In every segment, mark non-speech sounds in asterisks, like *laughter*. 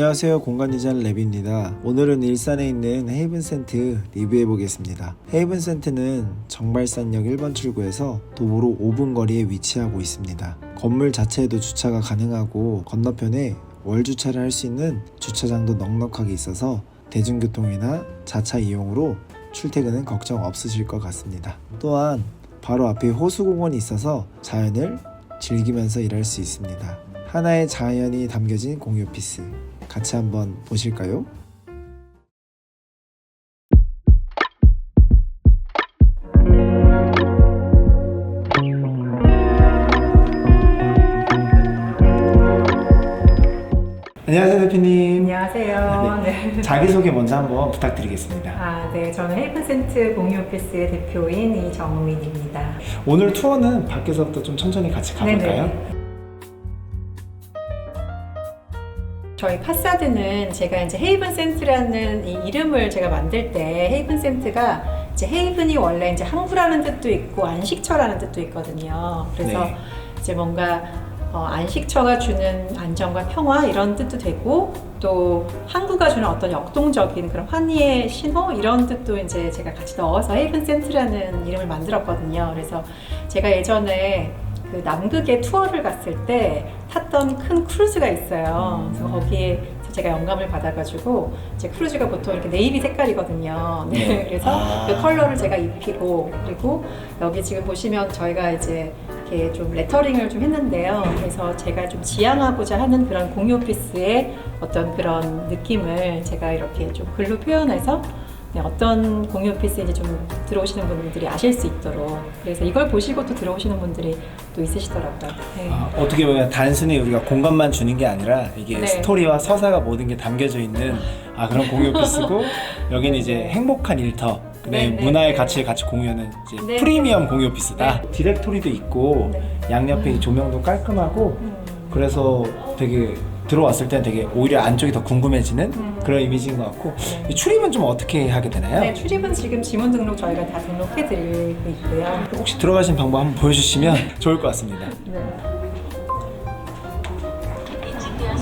안녕하세요. 공간 디자인 랩입니다. 오늘은 일산에 있는 헤이븐센트 리뷰해 보겠습니다. 헤이븐센트는 정발산역 1번 출구에서 도보로 5분 거리에 위치하고 있습니다. 건물 자체에도 주차가 가능하고 건너편에 월 주차를 할 수 있는 주차장도 넉넉하게 있어서 대중교통이나 자차 이용으로 출퇴근은 걱정 없으실 것 같습니다. 또한 바로 앞에 호수공원이 있어서 자연을 즐기면서 일할 수 있습니다. 하나의 자연이 담겨진 공유 오피스 같이 한번 보실까요? 안녕하세요 대표님 안녕하세요. 네. 자기소개 먼저 한번 부탁드리겠습니다 아, 네. 저는 헬프센트 공유 오피스의 대표인 이정민입니다. 오늘 투어는 밖에서부터 좀 천천히 같이 가볼까요? 네네. 저희 파사드는 제가 이제 헤이븐 센트라는 이 이름을 제가 만들 때 헤이븐 센트가 이제 헤이븐이 원래 이제 항구라는 뜻도 있고 안식처라는 뜻도 있거든요. 그래서 네. 이제 뭔가 어, 안식처가 주는 안정과 평화 이런 뜻도 되고 또 항구가 주는 어떤 역동적인 그런 환희의 신호 이런 뜻도 이제 제가 같이 넣어서 헤이븐 센트라는 이름을 만들었거든요. 그래서 제가 예전에 그 남극에 투어를 갔을 때 탔던 큰 크루즈가 있어요. 그래서 거기에 제가 영감을 받아가지고 제 크루즈가 보통 이렇게 네이비 색깔이거든요. *laughs* 네, 네. 그래서 아. 그 컬러를 제가 입히고 그리고 여기 지금 보시면 저희가 이제 이렇게 좀 레터링을 좀 했는데요. 그래서 제가 좀 지향하고자 하는 그런 공유 오피스의 어떤 그런 느낌을 제가 이렇게 좀 글로 표현해서 네, 어떤 공유 오피스인지 좀 들어오시는 분들이 아실 수 있도록 그래서 이걸 보시고 또 들어오시는 분들이 또 있으시더라고요. 네. 아, 어떻게 보면 단순히 우리가 공간만 주는 게 아니라 이게 네. 스토리와 서사가 모든 게 담겨져 있는 아 그런 공유 오피스고 *laughs* 여기는 이제 행복한 일터 네, 네, 네, 문화의 네. 가치를 같이 공유하는 이제 네, 프리미엄 공유 오피스다 디렉토리도 있고 네. 양옆에 조명도 깔끔하고 음. 그래서 되게 들어왔을 땐 되게 오히려 안쪽이 더 궁금해지는 음. 그런 이미지인 것 같고 네. 이 출입은 좀 어떻게 하게 되나요? 네, 출입은 지금 지문 등록 저희가 다 등록해 드리고 있고요. 혹시 들어가신 방법 한번 보여주시면 *laughs* 좋을 것 같습니다. 네.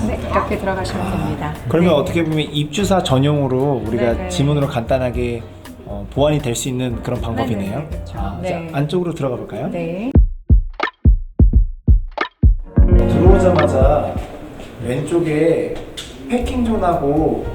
네, 이렇게 들어가시면 됩니다. 그러면 네. 어떻게 보면 입주사 전용으로 우리가 네네. 지문으로 간단하게 어, 보완이 될 수 있는 그런 방법이네요. 네네, 그렇죠. 아, 네. 자, 안쪽으로 들어가 볼까요? 네. 왼쪽에 패킹존하고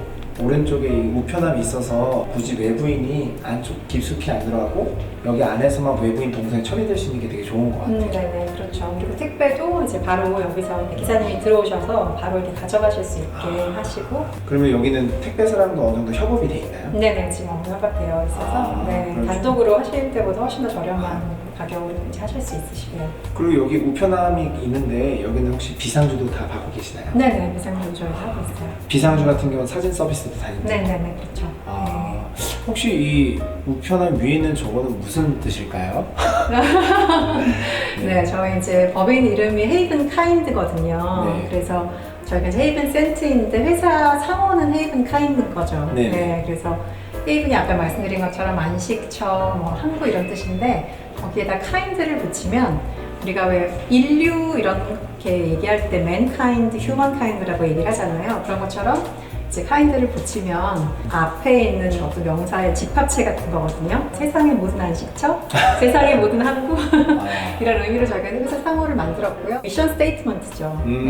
오른쪽에 이 우편함이 있어서 굳이 외부인이 안쪽 깊숙이 안 들어가고 여기 안에서만 외부인 동선에 처리될 수 있는 게 되게 좋은 것 같아요. 음, 네네, 그렇죠. 그리고 택배도 이제 바로 여기서 기사님이 들어오셔서 바로 이렇게 가져가실 수 있게 아. 하시고, 그러면 여기는 택배사랑도 어느 정도 협업이 돼 있나요? 네네, 지금 업무 협업되어 있어서, 아, 네, 그렇죠. 단독으로 하실 때보다 훨씬 더 저렴한 이제 하실 수 있으시고요. 그리고 여기 우편함이 있는데 여기는 혹시 비상주도 다 받고 계시나요? 네네, 비상금 저희 하고 있어요. 비상주 같은 경우는 사진 서비스도 다 있나요? 네네네, 그렇죠. 아, 혹시 이 우편함 위에 있는 저거는 무슨 뜻일까요? *laughs* 네, 저희 이제 법인 이름이 헤이븐 카인드거든요. 네. 그래서 저희가 이제 헤이븐 센트인데 회사 상호는 헤이븐 카인드인 거죠. 네. 그래서 헤이븐이 아까 말씀드린 것처럼 안식처, 뭐 항구 이런 뜻인데 거기에다 카인드를 붙이면 우리가 왜 인류 이렇게 얘기할 때 맨카인드, 휴먼카인드라고 얘기를 하잖아요. 그런 것처럼 이제 카인드를 붙이면 앞에 있는 어떤 명사의 집합체 같은 거거든요. 세상의 모든 안식처, *laughs* 세상의 모든 항구 아, 이런 의미로 저희가 회사 상호를 만들었고요. 미션 스테이트먼트죠. 음.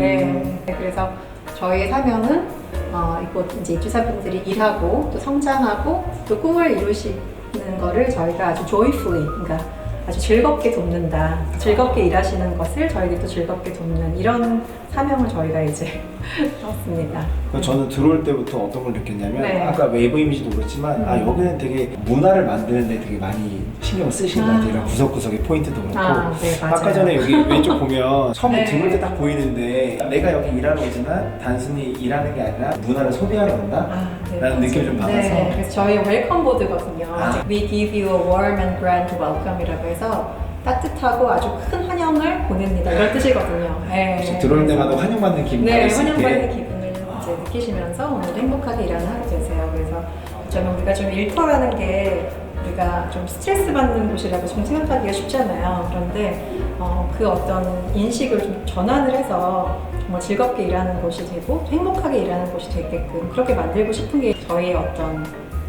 네. 그래서 저희의 사명은 어, 이곳 이제 입주사분들이 일하고 또 성장하고 또 꿈을 이루시는 거를 저희가 아주 joyfully, 그러니까 아주 즐겁게 돕는다. 즐겁게 일하시는 것을 저희들이 또 즐겁게 돕는 이런 사명을 저희가 이제 *laughs* 넣었습니다. 저는 들어올 때부터 어떤 걸 느꼈냐면 네. 아까 외부 이미지도 그렇지만 아 음. 여기는 되게 문화를 만드는데 되게 많이 신경 쓰시는 것 같아요. 아. 이런 구석구석의 포인트도 그렇고 아, 네, 맞아요. 아까 전에 여기 *laughs* 왼쪽 보면 처음에 네. 들어올 때 딱 보이는데 내가 여기 일하러 오지만 단순히 일하는 게 아니라 문화를 소비하러 온다? 아, 네, 라는 느낌을 좀 받아서 네, 그래서 저희 웰컴 보드거든요. 아. We give you a warm and grand welcome이라고 해서 따뜻하고 아주 큰 환영을 보냅니다. 이런 뜻이거든요. 네. 들어올 때마다 환영받는 기분 네, 환영받는 기분을 아. 이제 느끼시면서 오늘 행복하게 일하는 하루 되세요. 그래서 저는 우리가 좀 일터라는 게 우리가 좀 스트레스 받는 곳이라고 좀 생각하기가 쉽잖아요. 그런데 어, 그 어떤 인식을 좀 전환을 해서 좀 정말 즐겁게 일하는 곳이 되고 행복하게 일하는 곳이 되게끔 그렇게 만들고 싶은 게 저희의 어떤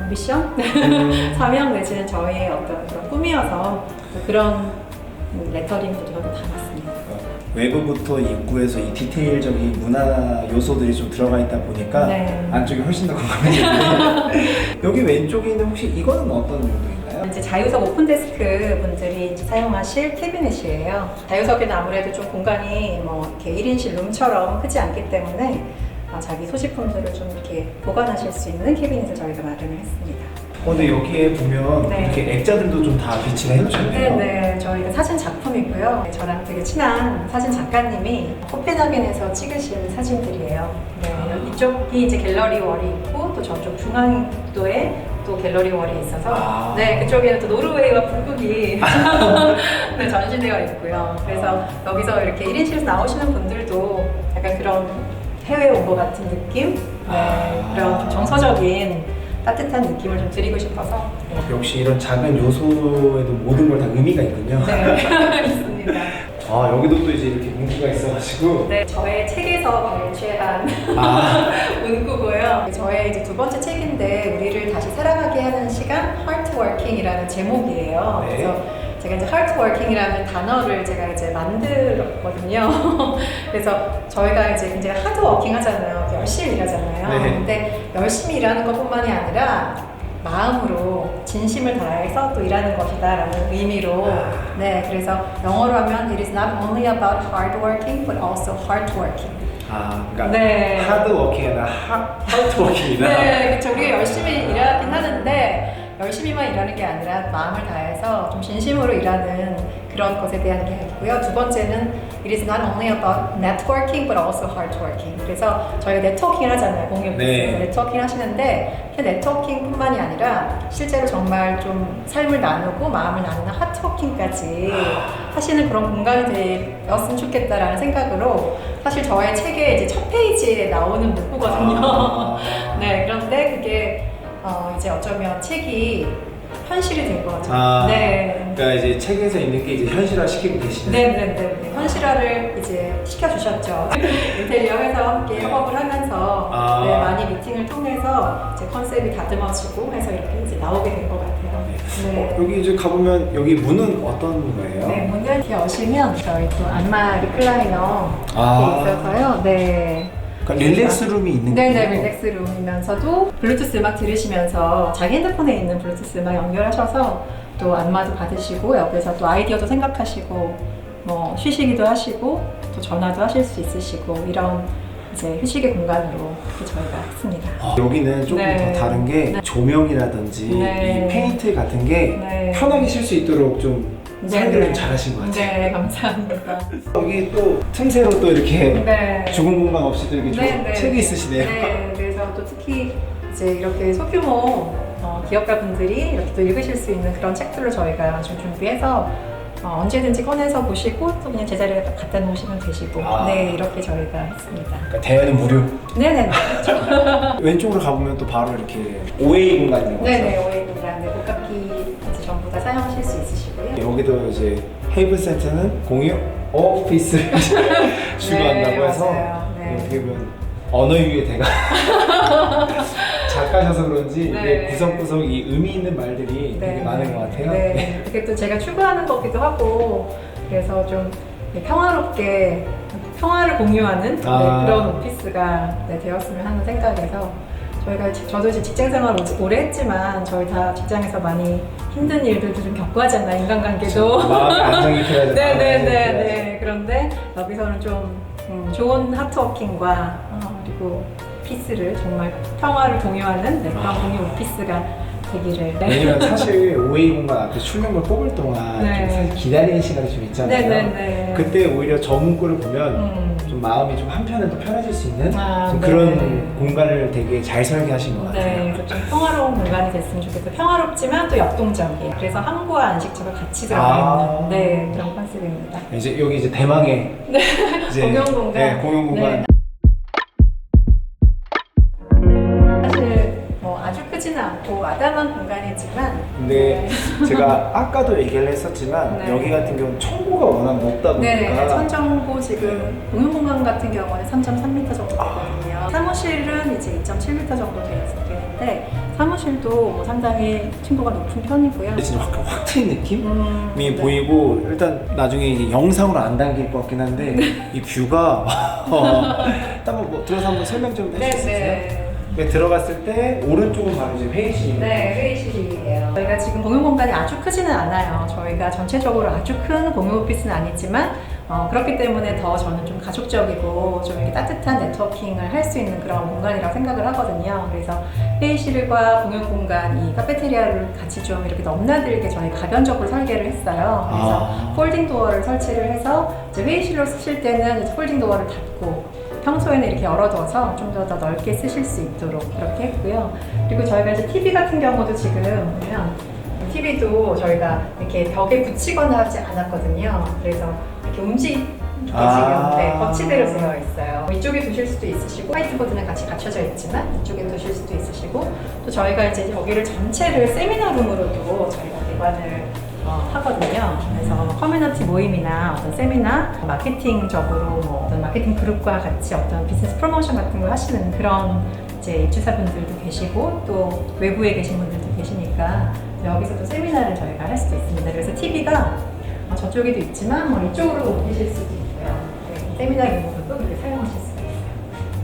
미션? 음. *laughs* 사명 내지는 저희의 어떤 그런 꿈이어서 그런 레터링들이 거기 담았습니다. 외부부터 입구에서 이 디테일적인 문화 요소들이 좀 들어가 있다 보니까 네. 안쪽이 훨씬 더 건강해지는데 *laughs* 여기 왼쪽에 있는 혹시 이거는 어떤 용도인가요? 이제 자유석 오픈데스크 분들이 이제 사용하실 캐비넷이에요. 자유석에는 아무래도 좀 공간이 뭐 이렇게 1인실 룸처럼 크지 않기 때문에 어, 자기 소지품들을 좀 이렇게 보관하실 수 있는 캐비넷을 저희가 마련을 했습니다. 어, 근데 여기에 보면 네. 이렇게 액자들도 좀 다 비치를 해놓으셨네요. 네네, 저희가 사진 작품이고요. 저랑 되게 친한 사진 작가님이 코펜하겐에서 찍으신 사진들이에요. 네, 아. 이쪽이 이제 갤러리 월이 있고 또 저쪽 중앙도에 또 갤러리 월이 있어서 아. 네 그쪽에는 또 노르웨이와 북극이 *laughs* 네, 전시되어 있고요. 그래서 여기서 이렇게 1인실에서 나오시는 분들도 약간 그런 해외 온 것 같은 느낌, 네, 아. 그런 좀 정서적인 따뜻한 느낌을 좀 드리고 싶어서 네. 역시 이런 작은 요소에도 모든 걸 다 의미가 있군요. 네, *laughs* 있습니다. 아 여기도 또 이제 이렇게 문구가 있어가지고 네, 저의 책에서 발췌한 아 *laughs* 문구고요. 저의 이제 두 번째 책인데 우리를 다시 살아가게 하는 시간 Working이라는 제목이에요. 네. 그래서 제가 이제 Working이라는 단어를 제가 이제 만들었거든요. *laughs* 그래서 저희가 이제 굉장히 하드 워킹 하잖아요. 열심히 일하잖아요. 네. 근데 열심히 일하는 것뿐만이 아니라 마음으로 진심을 다해서 또 일하는 것이다라는 의미로 네 그래서 영어로 하면 it is not only about hard working but also heart working 아, 그러니까 네. 하드 워킹이나 하, 하드 워킹이다. 네 그렇죠 우리가 열심히 일하긴 하는데 열심히만 일하는 게 아니라 마음을 다해서 좀 진심으로 일하는 그런 것에 대한 이야기고요 두 번째는 it is not only about networking but also hard working 그래서 저희가 네트워킹을 하잖아요 공유 네. 네트워킹 하시는데 그냥 네트워킹뿐만이 아니라 실제로 정말 좀 삶을 나누고 마음을 나누는 하트워킹까지 하시는 그런 공간이 되었으면 좋겠다라는 생각으로 사실 저의 책의 이제 첫 페이지에 나오는 문구거든요. 아. *laughs* 네, 그런데 그게 어, 이제 어쩌면 책이 현실이 된것 같아요. 아, 네. 그러니까 이제 책에서 있는 게 이제 현실화 시키고 계시는. 네, 네, 네, 네. 현실화를 이제 시켜주셨죠. *laughs* 인테리어 회사와 함께 협업을 하면서 아. 네, 많이 미팅을 통해서 이제 컨셉이 다듬어지고 해서 이렇게 이제 나오게 된 것 같아요. 어, 여기 이제 가보면 여기 문은 어떤 거예요? 네, 문을 이렇게 여시면 저희 또 안마 리클라이너 아. 이렇게 있어서요. 네. 그러니까 릴렉스 룸이 있는 네네, 거예요? 릴렉스 룸이면서도 블루투스 음악 들으시면서 자기 핸드폰에 있는 블루투스 음악 연결하셔서 또 안마도 받으시고 옆에서 또 아이디어도 생각하시고 뭐 쉬시기도 하시고 또 전화도 하실 수 있으시고 이런 이제 휴식의 공간으로 저희가 했습니다. 아, 여기는 조금 네. 더 다른 게 네. 조명이라든지 네. 이 페인트 같은 게 네. 편하게 쉴 수 있도록 좀 네, 네. 좀 잘하신 것 같아요. 네, 감사합니다. 여기 또 틈새로 또 이렇게 네. 죽은 공간 없이 또 이렇게 조- 네, 네. 책이 있으시네요. 네, 그래서 또 특히 이제 이렇게 소규모 어, 기업가 분들이 이렇게 또 읽으실 수 있는 그런 책들을 저희가 좀 준비해서 어, 언제든지 꺼내서 보시고 또 그냥 제자리에 갖다 놓으시면 되시고 아. 네 이렇게 저희가 했습니다. 그러니까 대여는 무료. 네네네. *laughs* 왼쪽으로 가보면 또 바로 이렇게 OA 공간이 있는 거죠. 네네 오해 공간에 목깎이 이제 전부 다 사용하실 수 있으시고요. 여기도 이제 헤이븐 센터는 공유 오피스를 *laughs* *laughs* 주관한다고 네, 해서 맞아요. 네. 어떻게 보면 언어 유의 대가 작가셔서 그런지 네. 이게 구석구석 이 의미 있는 말들이 되게 많은 것 같아요. 네. 그게 또 제가 추구하는 거기도 하고 그래서 좀 평화롭게 평화를 공유하는 네, 아. 그런 오피스가 네, 되었으면 하는 생각에서 저희가 지- 저도 이제 직장 생활 오- 오래 했지만 저희 다 직장에서 많이 힘든 일들도 좀 겪고 하잖아요 인간관계도 마음의 안정이 필요하죠. 네네네 필요하죠. 네. 그런데 여기서는 좀 음, 좋은 하트워킹과 어, 그리고 피스를 정말 평화를 공유하는 네, 아. 공유 오피스가 되기를 네. 왜냐면 *laughs* 사실 OA 공간 앞에 출력물 뽑을 동안 네. 좀 사실 기다리는 시간이 좀 있잖아요. 네네네. 그때 오히려 저 문구를 보면 음. 좀 마음이 좀 한편은 또 편해질 수 있는 아, 좀 네. 그런 공간을 되게 잘 설계하신 것 같아요. 네, 그래서 좀 평화로운 공간이 됐으면 좋겠어요. 평화롭지만 또 역동적이에요. 그래서 항구와 안식처가 같이 들어가 아. 있는 네, 그런 컨셉입니다. 이제 여기 이제 대망의 이제 공용 공간. 네, 공용 공간. 네. 근데 제가 아까도 얘기를 했었지만 네. 여기 같은 경우는 청고가 워낙 높다 네네 보니까 천정고 지금 공용 공간 같은 경우는 3.3m 정도 되거든요. 사무실은 이제 2.7m 정도 되는데 사무실도 뭐 상당히 층고가 높은 편이고요. 진짜 확, 확 트인 느낌이 음, 네. 보이고 일단 나중에 이제 영상으로 안 담길 것 같긴 한데 이 뷰가 *laughs* 어, 한번 뭐 들어서 한번 설명 좀 해주실 수 있어요? 네, 들어갔을 때 오른쪽은 바로 이제 회의실입니다. 네, 회의실이에요. 저희가 지금 공용 공간이 아주 크지는 않아요. 저희가 전체적으로 아주 큰 공용 오피스는 아니지만 어, 그렇기 때문에 더 저는 좀 가족적이고 좀 이렇게 따뜻한 네트워킹을 할 수 있는 그런 공간이라고 생각을 하거든요. 그래서 회의실과 공용 공간, 이 카페테리아를 같이 좀 이렇게 넘나들게 저희 가변적으로 설계를 했어요. 그래서 아. 폴딩 도어를 설치를 해서 이제 회의실로 쓰실 때는 폴딩 도어를 닫고 평소에는 이렇게 열어둬서 좀 더 더 넓게 쓰실 수 있도록 그렇게 했고요. 그리고 저희가 이제 TV 같은 경우도 지금 보면 TV도 저희가 이렇게 벽에 붙이거나 하지 않았거든요. 그래서 이렇게 움직이게 아. 지금 네, 거치대로 되어 있어요. 이쪽에 두실 수도 있으시고 화이트보드는 같이 갖춰져 있지만 이쪽에 두실 수도 있으시고 또 저희가 이제 여기를 전체를 세미나룸으로도 저희가 개관을 어, 하거든요. 그래서 커뮤니티 모임이나 어떤 세미나, 마케팅적으로 뭐 마케팅 그룹과 같이 어떤 비즈니스 프로모션 같은 걸 하시는 그런 이제 입주사분들도 계시고 또 외부에 계신 분들도 계시니까 여기서도 세미나를 저희가 할 수도 있습니다. 그래서 TV가 저쪽에도 있지만 뭐 이쪽으로 옮기실 수도 있고요. 네, 세미나 룸으로도 그렇게 사용하실 수가 있어요.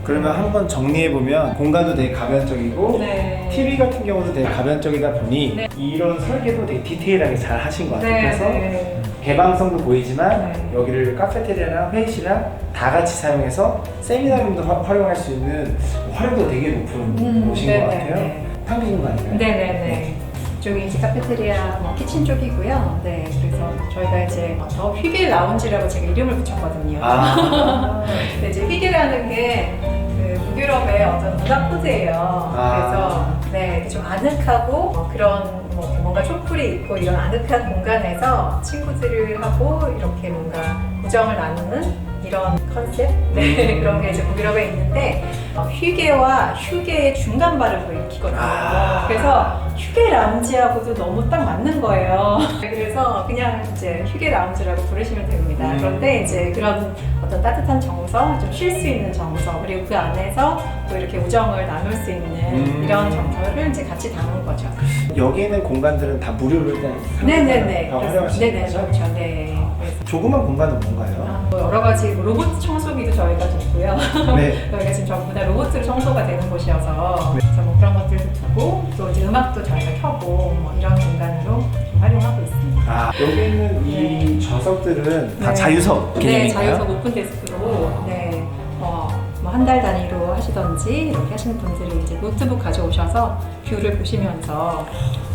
그러면 한번 정리해 보면 공간도 되게 가변적이고 네. TV 같은 경우도 되게 가변적이다 보니 네. 이런 설계도 되게 디테일하게 잘 하신 것 같아요. 네, 그래서 네. 개방성도 보이지만 네. 여기를 카페테리아랑 회의실이랑 다 같이 사용해서 세미나룸도 화- 활용할 수 있는 활용도 되게 높은 음, 곳인 네, 것 네, 같아요. 네. 탕비 공간인가요? 네네네. 이쪽이 이제 카페테리아, 뭐 키친 쪽이고요. 네, 그래서 저희가 이제 더 휘게 라운지라고 제가 이름을 붙였거든요. 아, 근데 *laughs* 이제 휘게라는 게 그 북유럽의 어떤 문화 코드예요. 아. 그래서 네, 좀 아늑하고 어, 그런 뭐 뭔가 촛불이 있고 이런 아늑한 공간에서 친구들하고 이렇게 뭔가 우정을 나누는 이런 컨셉 네, 음. *laughs* 그런 게 이제 북유럽에 있는데 어, 휴게와 휴게의 중간 발음을 일으키거든요. 아. 그래서 휴게 라운지하고도 너무 딱 맞는 거예요. *laughs* 그래서 그냥 이제 휴게 라운지라고 부르시면 됩니다. 음. 그런데 이제 그런 어떤 따뜻한 정서, 좀 쉴 수 있는 정서, 그리고 그 안에서 또 이렇게 우정을 나눌 수 있는 음. 이런 정서를 이제 같이 담은 거죠. 여기 있는 공간들은 다 무료로 일단 네네네. 있는 네네, 거죠? 그렇죠. 네. 그래서 조그만 공간은 뭔가요? 아, 뭐 여러 가지 뭐 로봇 청소기도 저희가 줬고요. 네. *laughs* 저희가 지금 전부 다 로봇으로 청소가 되는 곳이어서 네. 그래서 뭐 그런 것들도 두고 또 이제 음악도 저희가 켜고 뭐 이런 공간으로 좀 활용하고 있습니다. 아, 여기 있는 이 좌석들은 다 네. 자유석 네, 개념인가요? 자유석 오픈 데스크로 네, 어, 뭐한 달 단위로 하시던지 이렇게 하시는 분들이 이제 노트북 가져오셔서 뷰를 보시면서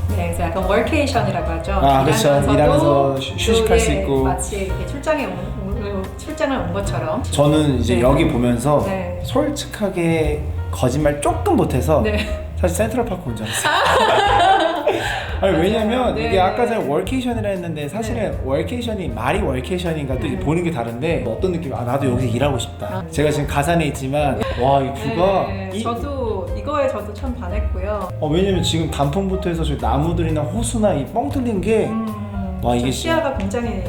네, 그래서 약간 월케이션이라고 하죠. 아, 그렇죠. 일하면서도 일하면서 쉬- 휴식할 또, 수 예, 있고. 마치 이렇게 출장에 온, 온- 출장을 온 것처럼. 저는 이제 네. 여기 보면서 네. 솔직하게 거짓말 조금 못해서 네. 사실 센트럴파크 온 줄 알았어요. *laughs* 아니 왜냐면 네. 이게 아까 전에 월케이션이라 했는데 사실은 월케이션이 말이 월케이션인가 또 네. 보는 게 다른데 어떤 느낌? 아 나도 여기서 일하고 싶다. 아. 제가 지금 가산에 있지만 와 이 뷰가 네, 이- 저도 이거에 저도 참 반했고요. 어, 왜냐면 지금 단풍부터 해서 저 나무들이나 호수나 이 뻥 뚫린 게 음, 와, 이게 좀 시야가 굉장히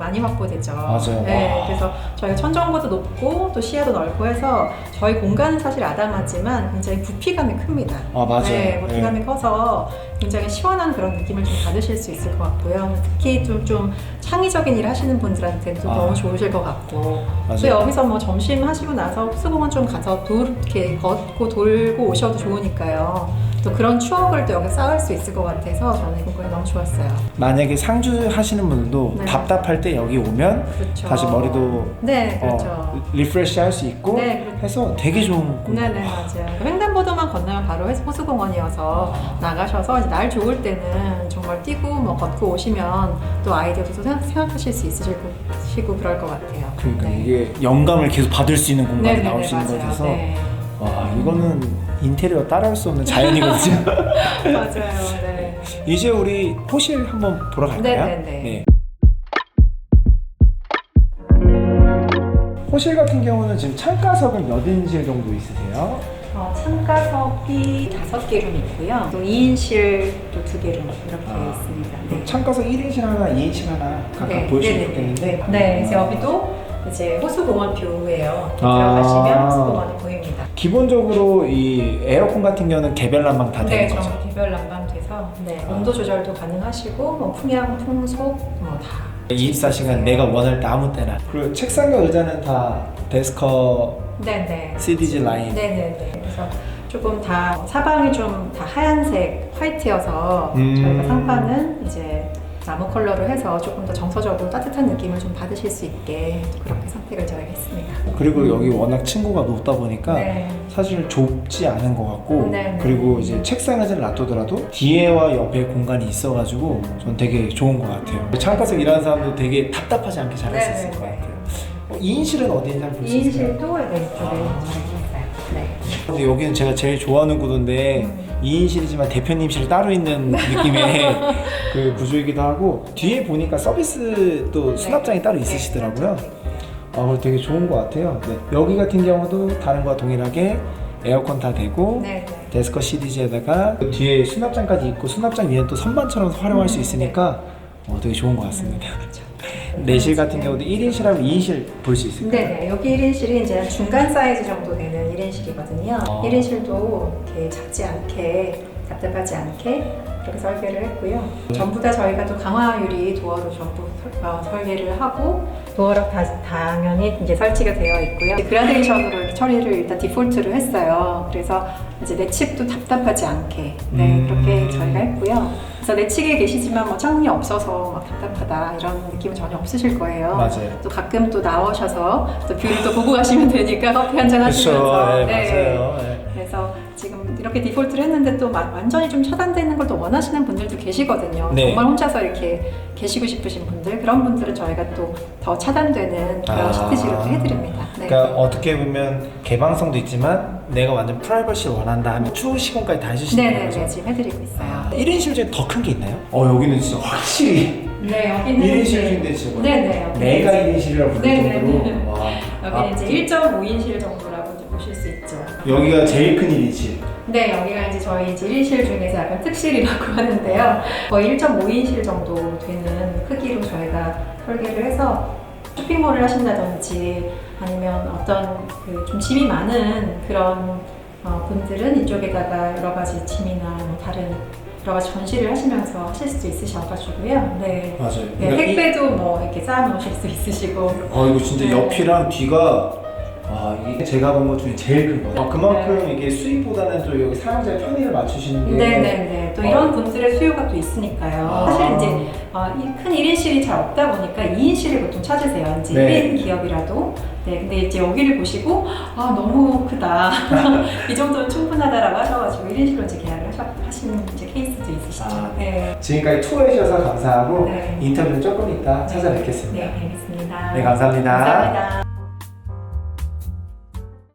많이 확보되죠. 맞아요. 네, 와. 그래서 저희가 천정고도 높고 또 시야도 넓고 해서 저희 공간은 사실 아담하지만 굉장히 부피감이 큽니다. 아, 맞아요. 네, 부피감이 커서 굉장히 시원한 그런 느낌을 좀 받으실 수 있을 것 같고요. 특히 좀, 좀 창의적인 일 하시는 분들한테도 아. 너무 좋으실 것 같고. 또 맞아요. 여기서 뭐 점심 하시고 나서 호수공원 좀 가서 돌, 이렇게 걷고 돌고 오셔도 좋으니까요. 또 그런 추억을 또 여기 쌓을 수 있을 것 같아서 저는 이 공간이 너무 좋았어요. 만약에 상주 하시는 분들도 네. 답답할 때 여기 오면 그렇죠. 다시 머리도 네, 그렇죠. 어, 리프레시 할 수 있고 네, 그렇죠. 해서 되게 좋은 공간. 네네 맞아요. 횡단보도만 건너면 바로 해- 호수공원이어서 나가셔서 이제 날 좋을 때는 정말 뛰고 뭐 걷고 오시면 또 아이디어도 또 생각, 생각하실 수 있으시고 그럴 것 같아요. 그러니까 네. 이게 영감을 계속 받을 수 있는 공간이 네네네, 나올 수 있는 것 맞아요. 같아서 네. 와 이거는 인테리어 따라할 수 없는 자연이거든요. *laughs* 맞아요. 네. 이제 우리 호실 한번 보러 갈까요? 네네 네. 호실 같은 경우는 지금 창가석은 몇 인실 정도 있으세요? 어, 창가석이 다섯 개룸 있고요. 또 2인실 또 두 개룸 이렇게 아. 있습니다. 네. 창가서 1인실 하나, 2인실 하나 각각 네, 보여주시면 네네네. 좋겠는데 네, 이제 여기도 이제 호수공원 뷰예요. 아. 들어가시면 호수공원이 보입니다. 기본적으로 이 에어컨 같은 경우는 개별 난방 다 네, 되는 거죠. 전부 개별 난방 돼서 네, 아. 온도 조절도 가능하시고 뭐 풍향, 풍속 뭐 다. 24시간 내가 원할 때 아무 때나. 그리고 책상과 의자는 다 데스커 네네. CDG 라인. 네네네. 그래서 조금 다 사방이 좀 다 하얀색 화이트여서 음. 저희가 상판은 이제 나무 컬러로 해서 조금 더 정서적으로 따뜻한 느낌을 좀 받으실 수 있게 그렇게 선택을 저희가 했습니다. 그리고 여기 워낙 층고가 높다 보니까 네. 사실 좁지 않은 것 같고 네, 네. 그리고 이제 책상 의자를 놔두더라도 뒤에와 옆에 공간이 있어가지고 전 되게 좋은 것 같아요. 창가에서 일하는 사람도 되게 답답하지 않게 잘할 수 네, 있을 네, 것 네. 같아요. 어, 2인실은 어디인지 한번 볼수 있을까요? 2인실도 네, 이쪽에 아. 있어요. 네. 근데 여기는 제가 제일 좋아하는 구도인데 음. 2인실이지만 대표님실 따로 있는 느낌의 *laughs* 그 구조이기도 하고 뒤에 보니까 서비스 또 수납장이 따로 있으시더라고요. 아, 그거 되게 좋은 것 같아요. 네. 여기 같은 경우도 다른 거와 동일하게 에어컨 다 되고 네, 네. 데스커 CDG에다가 뒤에 수납장까지 있고 수납장 위에 또 선반처럼 활용할 수 음, 있으니까 어, 되게 좋은 것 같습니다. 내실 같은 경우도 1인실하고 2인실 볼 수 있을까요? 네네. 여기 1인실이 이제 중간 사이즈 정도 되는 1인실이거든요. 아. 1인실도 이렇게 작지 않게, 답답하지 않게 그렇게 설계를 했고요. 전부 다 저희가 또 강화유리 도어로 전부 설- 어, 설계를 하고 도어락 다, 당연히 이제 설치가 되어 있고요. 그라데이션으로 이렇게 처리를 일단 디폴트를 했어요. 그래서 이제 내칩도 답답하지 않게 네, 음. 그렇게 저희가 했고요. 그래서 내치게 계시지만 뭐 창문이 없어서 막 답답하다 이런 느낌은 전혀 없으실 거예요. 맞아요. 또 가끔 또 나오셔서 또 뷰를 또 보고 가시면 *laughs* 되니까 커피 한잔 그렇죠. 하시면서 네, 네. 맞아요. 네. 그래서 지금 이렇게 디폴트를 했는데 또 마- 완전히 좀 차단되어 있는 걸 또 원하시는 분들도 계시거든요. 네. 정말 혼자서 이렇게 계시고 싶으신 분들 그런 분들은 저희가 또 더 차단되는 그런 아. 시트지로 해드립니다. 네. 그러니까 어떻게 보면 개방성도 있지만 내가 완전 프라이버시를 원한다 하면 추후 시공까지 다 해주시는 네네네 거죠? 지금 해드리고 있어요. 1인실 중에 더큰 게 있나요? 어 여기는 진짜 확실히 네 여기는 1인 실인데 지금 네네 메가 이제- 1인실이라고 부를 네 네 네. 정도로 와. 여기는 아, 이제 1.5인실 정도라고 이제 보실 수 있죠. 여기가 제일 큰 1인실 네, 여기가 이제 저희 이제 1인실 중에서 약간 특실이라고 *laughs* 하는데요. 거의 1.5인실 정도 되는 크기로 저희가 설계를 해서 쇼핑몰을 하신다든지 아니면 어떤 그 좀 짐이 많은 그런 어, 분들은 이쪽에다가 여러 가지 짐이나 뭐 다른 여러 가지 전시를 하시면서 하실 수도 있으셔가지고요. 네. 맞아요 네, 그러니까 이- 택배도 뭐 이렇게 쌓아 놓으실 수 있으시고. 어 이거 진짜 네. 옆이랑 뒤가 와 이게 제가 본 것 중에 제일 큰 거예요. 어, 그만큼 네. 이게 수입보다는 또 여기 사용자의 편의를 맞추시는 게 네네네. 또 이런 분들의 수요가 또 있으니까요. 아. 사실 이제 어, 이큰 1인실이 잘 없다 보니까 2인실을 보통 찾으세요. 이제 네. 1인 기업이라도. 네, 근데 이제 여기를 보시고, 아, 너무 크다. *laughs* 이 정도는 충분하다라고 하셔가지고 1인실로 이제 계약을 하셔, 하시는 이제 케이스도 있으시죠. 아. 네. 지금까지 투어해 주셔서 감사하고 네. 인터뷰는 조금 이따 찾아뵙겠습니다. 네, 알겠습니다. 네, 감사합니다. 감사합니다.